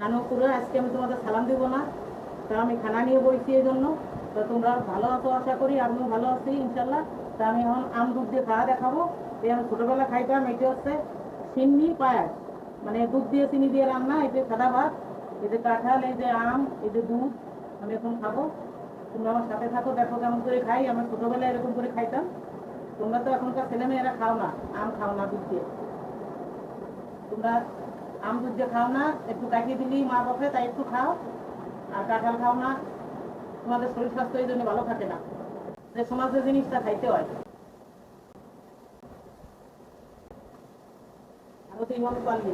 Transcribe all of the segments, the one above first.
নানু করে আজকে আমি তোমাদের সালাম দিব না। তা আমি খানা নিয়ে বইছি এই জন্য। তো তোমরা ভালো আছো আশা করি, আমিও ভালো আছি ইনশাল্লাহ তা আমি এখন আম দুধ দিয়ে খাওয়া দেখাবো। এই আমি ছোটোবেলা খাইতাম, এটা হচ্ছে সিন্নি পায়াস। মানে দুধ দিয়ে, চিনি দিয়ে রান্না, এই যে সাদা ভাত, এই যে কাঁঠাল, এই যে আম, এই যে দুধ, আমি এখন খাব। তোমরা আমার সাথে থাকো, দেখো কেমন করে খাই। আমার ছোটোবেলায় এরকম করে খাইতাম। তোমরা তো এখনকার ছেলেমেয়েরা খাও না, আম খাও না দুধ দিয়ে। তোমরা আম দুধ দিয়ে খাও না, একটু কাটিয়ে দিলি মা বাপে তাই একটু খাও। আর কাঁঠাল খাও না, তোমাদের শরীর স্বাস্থ্য এই জন্য ভালো থাকে না। যে সমাজের জিনিসটা খাইতে হয়। আরও তুই মনে পারলি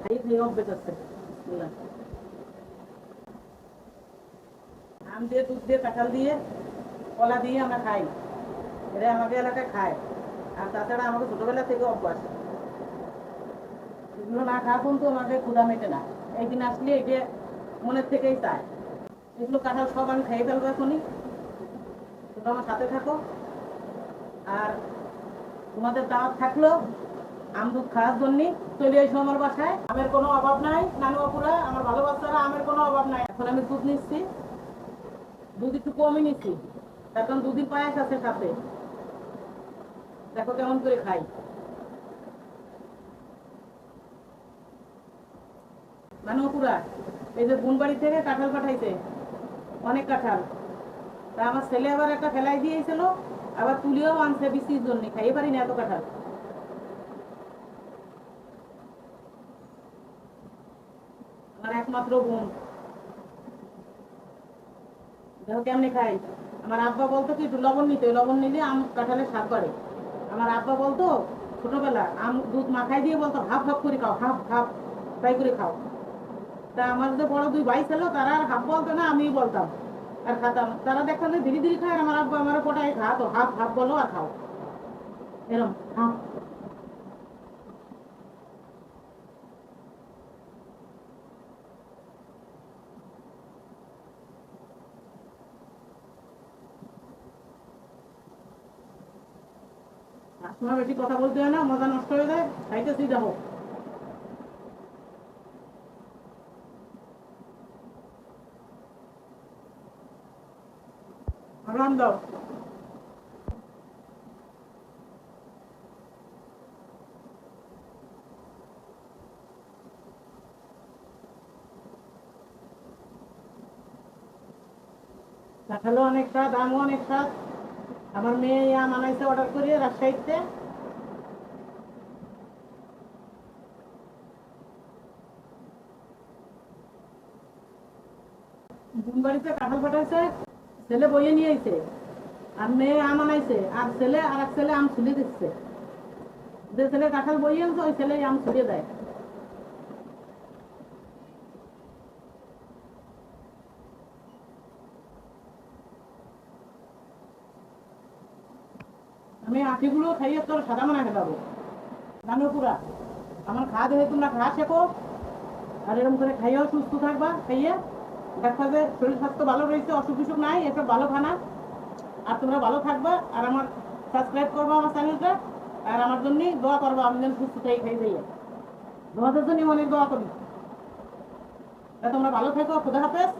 খাই খেয়ে অভ্যেস আছে। আম দিয়ে, দুধ দিয়ে, কাঁঠাল দিয়ে, কলা দিয়ে আমরা খাই। এটা আমাদের এলাকায় খায়। আর তাছাড়া আমাকে ছোটবেলা থেকে অভ্যাস। না খাওয়া পর্যন্ত আমাকে ক্ষুধা মেটে না। একদিন আসলে এটা মনের থেকেই চায়। এগুলো কাঁঠাল সব আমি খেয়ে ফেলব এখনই। তোমরা আমার সাথে থাকো। আর তোমাদের দাওয়াত থাকল আমদুধ খাওয়ার জন্য চলে এসো আমার বাসায়। আমের কোনো অভাব নাই, নানু আমার ভালো আমের কোনো অভাব নাই। এখন আমি দুধ নিচ্ছি। দুধ একটু কমই নিচ্ছি। কারণ দুদিন পায়াস আছে সাথে। দেখো কেমন করে খাই। নানুপুরা, এই যে বুনবাড়ি থেকে কাঁঠাল পাঠাইছে, অনেক কাঁঠাল। তা আমার ছেলে আবার একটা ফেলাই দিয়েছিল, আবার তুলিও আনছে বৃষ্টির জন্য, খাইয়ে পারি না এত কাঁঠাল। আমার একমাত্র বোন। দেখো কেমনি খাই আমার আব্বা বলতো কি, একটু লবণ নিতে লবণ নিলে আম কাঁঠালের স্বাদ বাড়ে। আমার আব্বা বলতো, ছোটবেলা আম দুধ মাখাই দিয়ে বলতো, হাফ হাফ করে খাও, হাফ হাফ, ফ্রাই করে খাও। তা আমার যে বড় দুই ভাই ছিল, তারা আর হাফ বলতো না, আমিই বলতাম। আর খাতাম। তারা দেখতাম যে ধীরে ধীরে খায় আমার আব্বা আমার কোটায় খা, তো হাফ হাফ বলো আর খাও। এরম হাফ কথা বলতে হয় না, মজা নষ্ট হয়ে যায়, খাইতেছি, দেখো। কাঁঠালও অনেক স্বাদ, আমও অনেক স্বাদ। আমার মেয়ে আম আনাইছে অর্ডার করিয়ে রাজশাহীতে। বাড়িতে কাঁঠাল পাঠাইছে ছেলে বইয়ে নিয়ে আইছে, আর মেয়ে আম আনাইছে, আর ছেলে, আর এক ছেলে আম ছুলে দিচ্ছে। যে ছেলে কাঁঠাল বইয়ে আনছে, ওই ছেলে আম ছুলে দেয়। আমি আঠিগুলো খাইয়ে তোর সাদা মানা খেলাবো পুরা। আমার খাওয়া দেখে তোমরা, খাওয়া শেখো। আর এরকম করে খাইয়েও সুস্থ থাকবা, খাইয়ে দেখা যায়, শরীর স্বাস্থ্য ভালো রয়েছে, অসুখ বিসুখ নাই, এসব ভালো খানা। আর তোমরা ভালো থাকবা, আর আমার সাবস্ক্রাইব করব আমার চ্যানেলটা আর আমার জন্যই দোয়া করবা, আমি যেন সুস্থ থেকে খাই যাই তোমাদের জন্য অনেক দোয়া করি। তোমরা ভালো থাকো, খুদা হাফেজ।